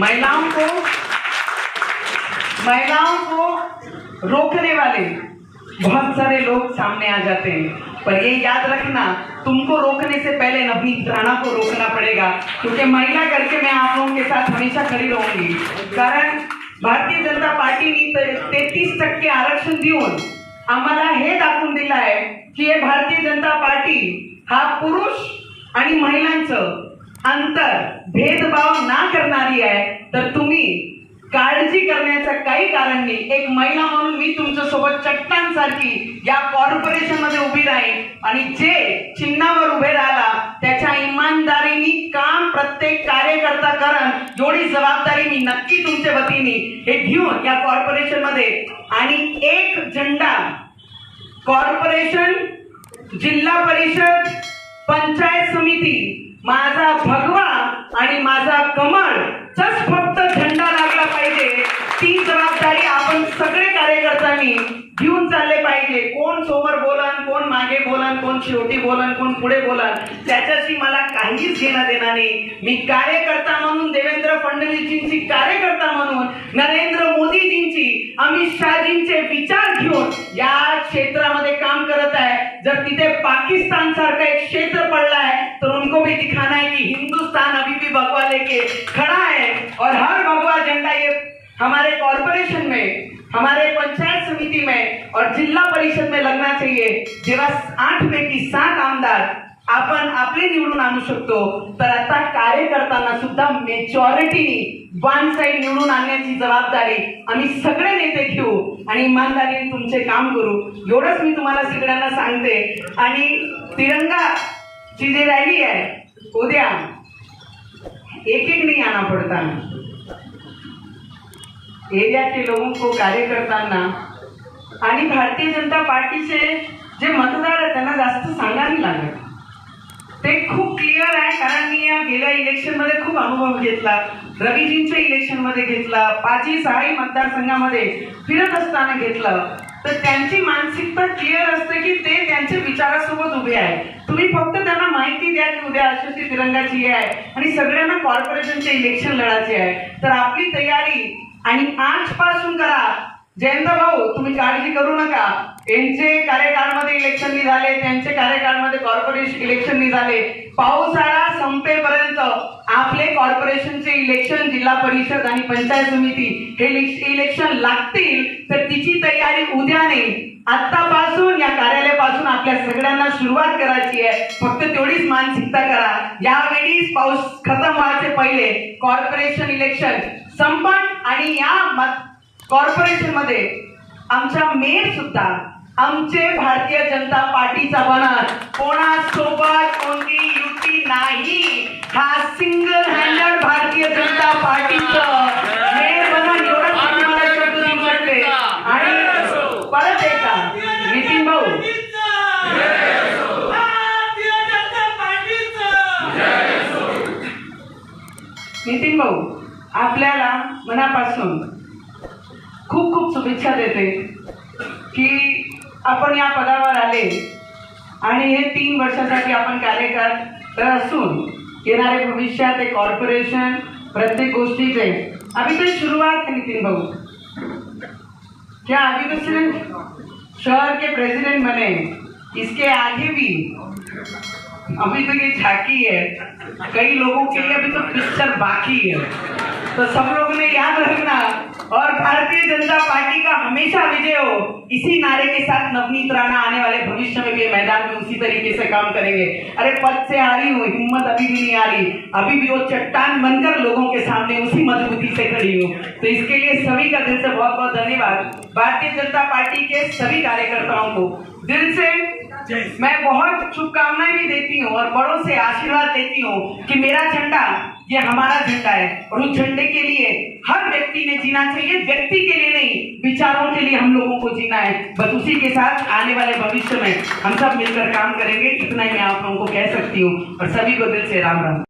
महिलाओं को महिलाओं को रोकने वाले बहुत सारे लोग सामने आ जाते हैं। पर ये याद रखना तुमको रोकने से पहले नवीन राणा को रोकना पड़ेगा क्योंकि महिला करके मैं आप लोगों के साथ हमेशा खड़ी रहूंगी। कारण भारतीय जनता पार्टीने तेहतीस टक्के आरक्षण देऊन आम्हाला हे दाखवून दिलं आहे की हे भारतीय जनता पार्टी हा पुरुष आणि महिलांचं अंतर भेदभाव ना करणारी आहे तर तुम्ही काळजी करण्याचं काही कारण नाही. एक महिला म्हणून मी तुमच्यासोबत चट्टांसारखी या कॉर्पोरेशनमध्ये उभी राहील आणि जे चिन्हावर उभे राहिला त्याच्या इमानदारीने काम प्रत्येक कार्यकर्ता करण एवढी जबाबदारी मी नक्की तुमच्या वतीने हे घेऊन या कॉर्पोरेशनमध्ये. आणि एक झेंडा कॉर्पोरेशन जिल्हा परिषद पंचायत समिती माझा भगवा आणि माझा कमळ चच फक्त झेंडा लागला पाहिजे. ती जबाबदारी आपण सगळे कार्यकर्त्यांनी घेऊन चालले पाहिजे. कोण समोर बोलन कोण मागे बोलन कोण शेवटी बोलन कोण पुढे बोलन त्याच्याशी मला काहीच घेणं देणं नाही. मी कार्यकर्ता म्हणून देवेंद्र फडणवीसजींची कार्यकर्ता म्हणून नरेंद्र मोदीजींची अमित शहाजींचे विचार घेऊन या क्षेत्रामध्ये काम जर तिथे पाकिस्तान सारखं एक क्षेत्र पडला है तो उनको भी दिखाना है कि हिंदुस्तान अभी भी भगवा लेके खड़ा है। और हर भगवा झंडा ये हमारे कॉरपोरेशन में, हमारे पंचायत समिति में और जिला परिषद में लगना चाहिए। जेवा आठ में की सात आमदार आपण आपले निवडून आणू शकतो. तर आता कार्य करताना सुद्धा मेजॉरिटीनी वन साईड निवडून आणण्याची जबाबदारी आम्ही सगळे नेते घेऊ आणि इमानदारीने तुमचे काम करू. एवढंच मी तुम्हाला सगळ्यांना सांगते. आणि तिरंगा ची जी रॅली आहे उद्या एक एक नाही आना पड़ता एरिया के लोगों को करताना आणि भारतीय जनता पार्टीचे जे मत खूप क्लिअर आहे कारण मी या गेल्या इलेक्शनमध्ये खूप अनुभव घेतला. रवीजींच्या इलेक्शनमध्ये घेतला पाची सहाही मतदारसंघामध्ये फिरत असताना घेतलं. तर त्यांची मानसिकता क्लिअर असते की ते त्यांच्या विचारासोबत उभे आहे तुम्ही फक्त त्यांना माहिती द्या की उद्या अशोची तिरंगाची आहे आणि सगळ्यांना कॉर्पोरेशनचे इलेक्शन लढायचे आहे. तर आपली तयारी आणि आजपासून करा. जयंत भाऊ तुम्ही काळजी यांचे कार्यकाळमध्ये इलेक्शन झाले त्यांचे कार्यकाळमध्ये कॉर्पोरेशन इलेक्शन झाले पावसाळा संपेपर्यंत आपले कॉर्पोरेशनचे इलेक्शन जिल्हा परिषद आणि पंचायत समिती हे इलेक्शन लागतील तर तिची तयारी उद्या नाही आतापासून या कार्यालयापासून आपल्या सगळ्यांना सुरुवात करायची आहे. फक्त तेवढीच मानसिकता करा. यावेळी पाऊस खतम व्हायचे पहिले कॉर्पोरेशन इलेक्शन संपन आणि या कॉर्पोरेशनमध्ये आमच्या मेयर सुद्धा आमचे भारतीय जनता पार्टीचा बनत. कोणासोबत कोणती युती नाही हा सिंगल हँडेड भारतीय जनता पार्टीचं मेयर शकते आणि परत एकदा नितीन भाऊ. नितीन भाऊ आपल्याला मनापासून खूप खूप शुभेच्छा देते की आपण या पदावर आले. आणि हे तीन वर्षासाठी आपण कार्यरत असून येणारे भविष्यात एक कॉर्पोरेशन प्रत्येक गोष्टीचे अभी तो शुरुआत है नितिन भाऊ. क्या अभी तो सिर्फ शहर के प्रेसिडेंट बने इसके आगे भी अभी तो ये छाकी है. कई लोगों के लिए अभी तो पिक्चर बाकी है. तो सब लोग ने याद रखना और भारतीय जनता पार्टी का हमेशा विजय हो, इसी नारे के साथ नवनीत राणा आने वाले भविष्य में भी मैदान में उसी तरीके से काम करेंगे। अरे, पद से आ रही हूँ, हिम्मत अभी भी नहीं आ रही। अभी भी वो चट्टान बनकर लोगों के सामने उसी मजबूती से खड़ी हूँ। तो इसके लिए सभी का दिल से बहुत बहुत धन्यवाद। भारतीय जनता पार्टी के सभी कार्यकर्ताओं को दिल से मैं बहुत शुभकामनाएँ भी देती हूँ और बड़ों से आशीर्वाद देती हूँ कि मेरा झंडा, ये हमारा झंडा है। और उस झंडे के लिए हर व्यक्ति ने जीना चाहिए, व्यक्ति के लिए नहीं, विचारों के लिए हम लोगों को जीना है। बस उसी के साथ आने वाले भविष्य में हम सब मिलकर काम करेंगे। इतना ही मैं आप लोगों को कह सकती हूँ और सभी को दिल से राम राम।